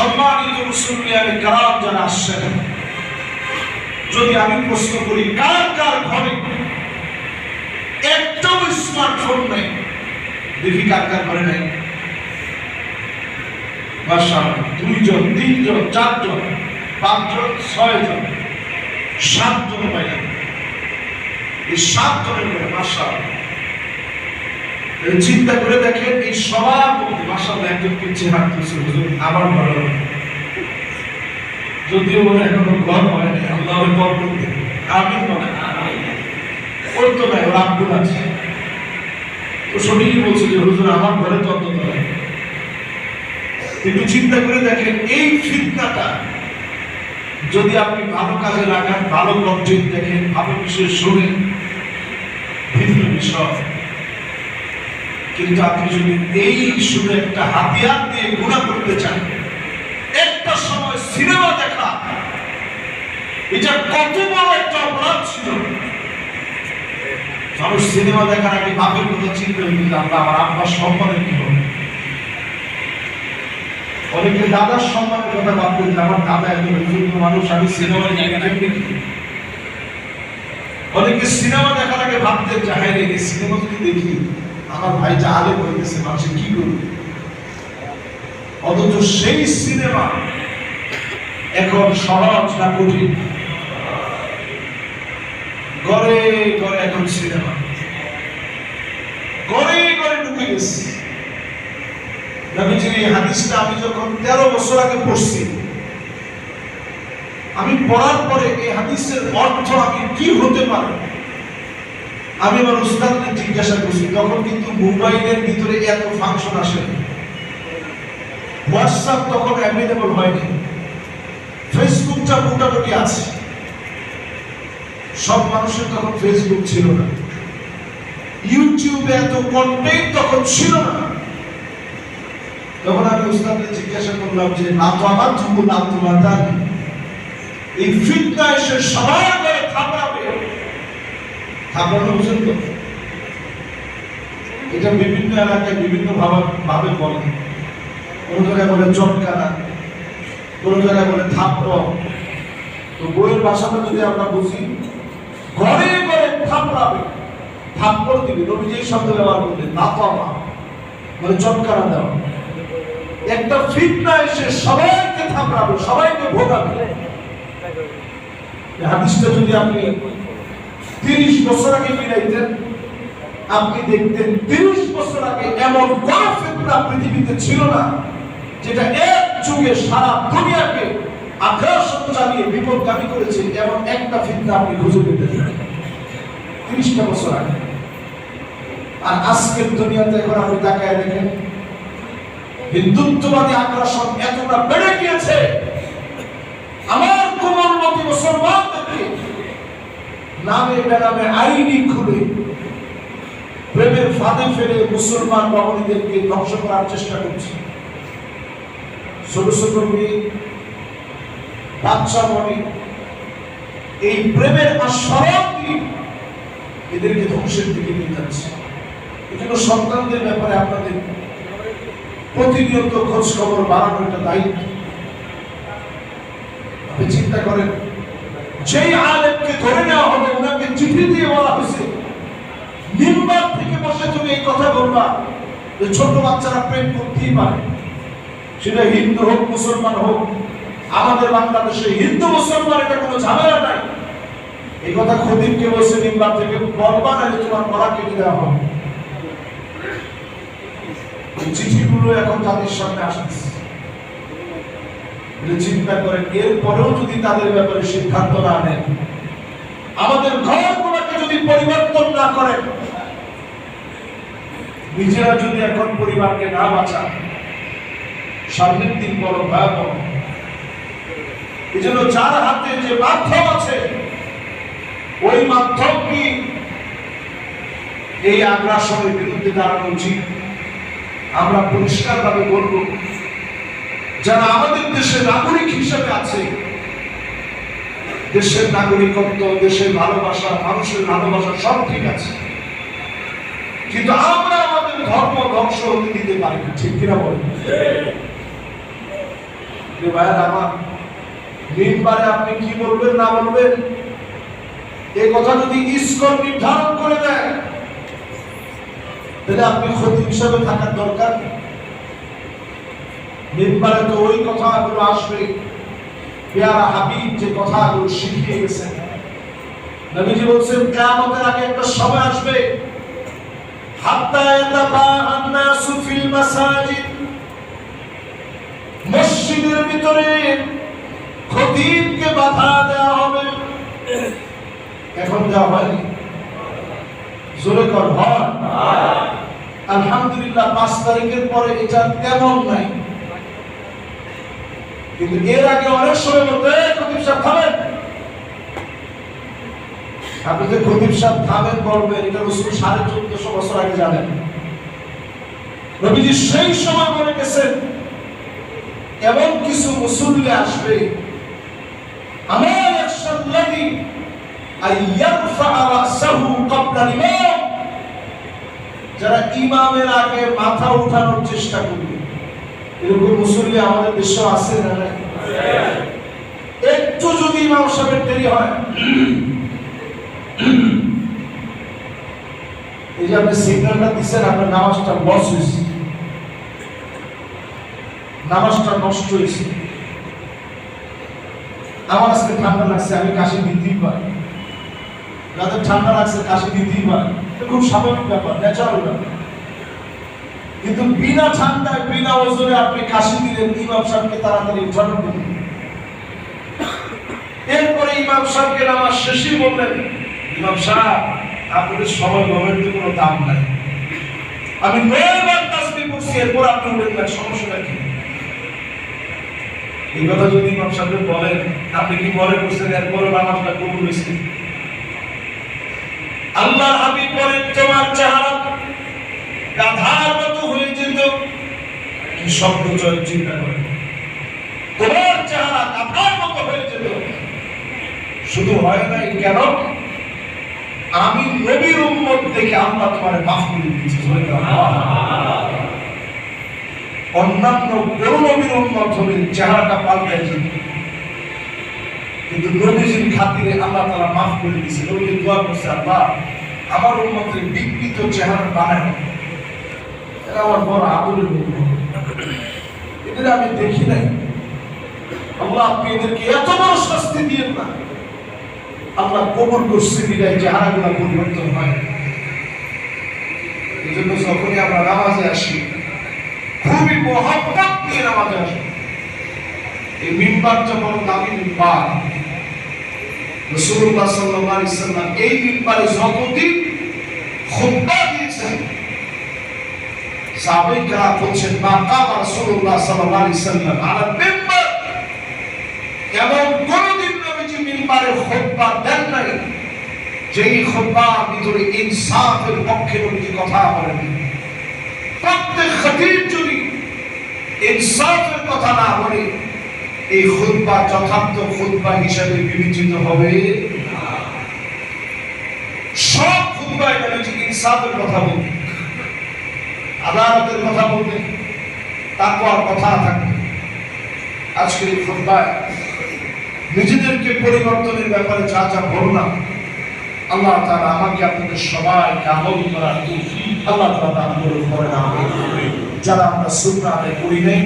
সম্মানিত মুসলিয়ানে কারাম যারা আসছেন, যদি আমি প্রশ্ন করি, কার কার ঘরে একটাও স্মার্টফোন নেই? দেখি কার কার ঘরে নেই। বাসা দুইজন, তিনজন, চারজন, পাঁচজন, ছয়জন, সাতজন পাইলেন এই সাতজনের বাসা চিন্তা করে দেখেন, এই সবার মধ্যে বাসা একজন পিছিয়ে হুজুর ভালো যদিও এখনও ঘর হয় না করতে আমি ওর তো নাই, ওর আব্দুল আছে। তো বলছে যে, হুজুর, আমার ঘরে কিন্তু চিন্তা করে দেখেন, এই ফিতনাটা যদি আপনি ভালো কাজে লাগান, ভালো কন্টেন্ট দেখেন, ভালো বিষয় শুনেন, ভিন্ন বিষয়। কিন্তু আপনি যদি এই শুধু একটা হাতিয়ার দিয়ে গুণা করতে চান, একটা সময় সিনেমা দেখা, এটা কত বড় একটা অপরাধ ছিল। মানুষ সিনেমা দেখার আগে বাপের কথা চিন্তা আমরা আমার আব্বার কি হবে? অনেকে দাদার সম্মানের কথা ভাবতেন যে আমার দাদা এত মানুষ, আমি অনেকে সিনেমা দেখার আগে ভাবতেন যে হ্যাঁ রে সিনেমা যদি দেখি আমার ভাই যা আলে হইতেছে মানুষে কি করবে? অথচ সেই সিনেমা এখন সহজ না কঠিন। গড়ে গড়ে এখন সিনেমা। গড়ে গড়ে ঢুকে গেছে। নবীজির এই হাদিসটা আমি যখন তেরো বছর আগে পড়ছি, আমি পড়ার পরে এই হাদিসের অর্থ আমি কি হতে পারে? আমি আমার উস্তাদকে জিজ্ঞাসা করছি, তখন কিন্তু মোবাইলের ভিতরে এত ফাংশন আসে হোয়াটসঅ্যাপ তখন অ্যাভেলেবল হয়নি। ফেসবুকটা মোটামুটি আছে, সব মানুষের তখন ফেসবুক ছিল না। ইউটিউবে এত কন্টেন্ট তখন ছিল না। তখন আমি উস্তাদকে জিজ্ঞাসা করলাম যে, না তো আমার চুকুর না তোমার জানি এই এসে সবার করে থাপড়াবে থাপড়ানো বুঝেন তো। এটা বিভিন্ন এলাকায় বিভিন্ন ভাবে বলে। কোন জায়গায় বলে চটকানা, কোন জায়গায় বলে থাপড়। তো বইয়ের ভাষাটা যদি আমরা বুঝি, ঘরে ঘরে থাপড়াবে। থাপ্পড় দিবে। নবী যেই শব্দ ব্যবহার করলেন নাপামা মানে চটকানা দেওয়া। একটা ফিতনা এসে সবাইকে থাপড়াবে, সবাইকে ভোগাবে। হাদিসটা যদি আপনি তিরিশ বছর আগে মিলাইতেন আপনি দেখতেন তিরিশ বছর আগে এমন কোন ফিতনা পৃথিবীতে ছিল না, যেটা এক যুগে সারা দুনিয়াকে আগ্রাসন চালিয়ে বিপদগামী করেছে, এমন একটা ফিতনা আপনি খুঁজে পেতেন তিরিশটা বছর আগে। আর আজকের দুনিয়াতে এখন আপনি তাকায় দেখেন, হিন্দুত্ববাদী আগ্রাসন এতটা বেড়ে গিয়েছে। আমার কোমলমতি মুসলমানদেরকে নামে বেনামে আইনি খুলে প্রেমের ফাঁদে ফেলে মুসলমান রমণীদেরকে ধ্বংস করার চেষ্টা করছে। ছোট এই প্রেমের দিয়ে এদেরকে ধ্বংসের দিকে নিয়ে যাচ্ছে। এজন্য সন্তানদের ব্যাপারে আপনাদের প্রতিনিয়ত খোঁজ খবর বাড়ানো একটা দায়িত্ব। আপনি চিন্তা করেন যেই আলেমকে ধরে নেওয়া হবে, ওনাকে চিঠি দিয়ে বলা হয়েছে। নিম্বার থেকে বসে তুমি এই কথা বলবা যে ছোট বাচ্চারা প্রেম করতেই পারে। সেটা হিন্দু হোক, মুসলমান হোক, আমাদের বাংলাদেশে হিন্দু, মুসলমান, এটা কোনো ঝামেলা নাই। এই কথা খদিমকে বসে নিম্বার থেকে, বলবা না যে তোমার গলা কেটে দেওয়া হবে। চিঠিগুলো এখন তাদের সামনে আসতেছে। বলে চিন্তা এরপরেও যদি তাদের ব্যাপারে সিদ্ধান্ত না নেন, আমাদের ঘরগুলোকে যদি পরিবর্তন না নিজেরা যদি এখন পরিবারকে না বাঁচান, সামনের দিন বড় ভয়াবহ। এই জন্য যার হাতে যে মাধ্যম আছে, ওই মাধ্যম কি এই আগ্রাসনের বিরুদ্ধে দাঁড়ানো উচিত। আমরা পরিষ্কারভাবে বলব যারা আমাদের দেশের নাগরিক হিসেবে আছে, দেশের নাগরিকত্ব, দেশের ভালোবাসা, মানুষের ভালোবাসা সব ঠিক আছে। কিন্তু আমরা আমাদের ধর্ম ধ্বংস হতে দিতে পারি ঠিক কিনা বলেন? আপনি কি বলবেন, না বলবেন? এই কথা যদি ইস্কন নির্ধারণ করে দেয়, তাহলে আপনি খতিব হিসাবে থাকার দরকার নেই। মিম্বারে তো ওই কথাগুলো আসবে। পেয়ারা হাবিব যে কথাগুলো শিখিয়ে গেছেন নবীজি বলছেন আগে একটা সময় আসবে। ভিতরে বাধা দেওয়া হবে। এখন হয়নি। হয়। আলহামদুলিল্লাহ, পাঁচ তারিখের পরে এটা তেমন নাই। কিন্তু এর আগে অনেক সময় বলতে "এই খতিব সাহেব থামেন। আপনি যে খতিব সাহেব থামেন বলবেন এটা রসুল সাড়ে চোদ্দশো বছর আগে জানেন। নবীজি সেই সময় বলে গেছেন, এমন কিছু মুসল্লি আসবে, আমার একসাল্লাদি যারা ইমামের আগে মাথা উঠানোর চেষ্টা করবে। এরকম মুসল্লি আমাদের আছে না একটু যদি ইমাম সাহেবের দেরি হয়, এই যে আপনি সিগন্যালটা দিচ্ছেন, আপনার নামাজটা হয়েছে। নামাজটা নষ্ট হয়েছে। আমার আজকে ঠান্ডা লাগছে, আমি কাশি দিতেই পারি। যাদের ঠান্ডা লাগছে, কাশি দিতেই পারে। খুব স্বাভাবিক ব্যাপার ন্যাচারাল ব্যাপার। কিন্তু বিনা ঠান্ডায় বিনা ওজনে আপনি কাশি দিলেন, ইমাম সাহেবকে তাড়াতাড়ি উঠানো করলেন এরপরে ইমাম সাহেবকে নামাজ শেষই বললেন, ইমাম সাহেব, আপনাদের সময় গমের তো কোনো দাম নাই। আমি নয়বার তাসবিহ করছি এরপর আপনি উঠেন না সমস্যা কি? এই কথা যদি ইমাম সাহেব বলেন আপনি কি মনে করছেন? এরপরে নামাজটা কবুল হয়েছে। আল্লাহ হাবিব বলেন, তোমার চেহারা গাধার শব্দ চিন্তা করে। তোমার চেহারা মতো হয়ে যেত। শুধু হয় নাই কেন? আমি নবীর আল্লাহ তোমার মাফ করে আল্লাহ। অন্যান্য কোন নবীর উম্মত হলে চেহারাটা পাল্টায় যেত। কিন্তু নবীজির খাতিরে আল্লাহ তাআলা মাফ করে দিয়েছে। নবীজি দোয়া করছে, আল্লাহ, আমার উম্মতের বিকৃত চেহারা বানায় না। আমার বড় আদরের উম্মত। এদের আমি দেখি নাই। আল্লাহ আপনি এদেরকে এত বড় শাস্তি দিয়ে না। আল্লাহ কবুল করছে বিদায়, চেহারাগুলো পরিবর্তন হয়। এই জন্য যখনই আমরা নামাজে আসি, খুবই মহব্বত নিয়ে নামাজে আসি। এই মিম্বারটা বড় দামি মিম্বার, রাসূলুল্লাহ সাল্লাল্লাহু আলাইহি সাল্লাম এই মিম্বারে যতদিন খুতবা দিয়েছেন কেরাম বলছেন, মা কামা রাসূলুল্লাহ সাল্লাল্লাহু আলাইহি সাল্লাম এমন কোনদিন নবীজি মিম্বারে খুতবা দেন নাই। যেই ভিতরে ইনসাফের পক্ষে নবীজি কথা বলেন প্রত্যেক খতিব যদি ইনসাফের কথা না বলে, এই খুতবা যথার্থ খুতবা হিসাবে বিবেচিত হবে। সব খুতবায় নবীজি ইনসাফের কথা বলতেন। আদালতের কথা বলবে, তারপর কথা থাকবে। আজকের এই নিজেদেরকে পরিবর্তনের ব্যাপারে যা যা বললাম আল্লাহ তারা আমাকে আপনাদের সবাইকে আমল করার আল্লাহ তারা দান করে না যারা আমরা সুন্দর আদায় করি নাই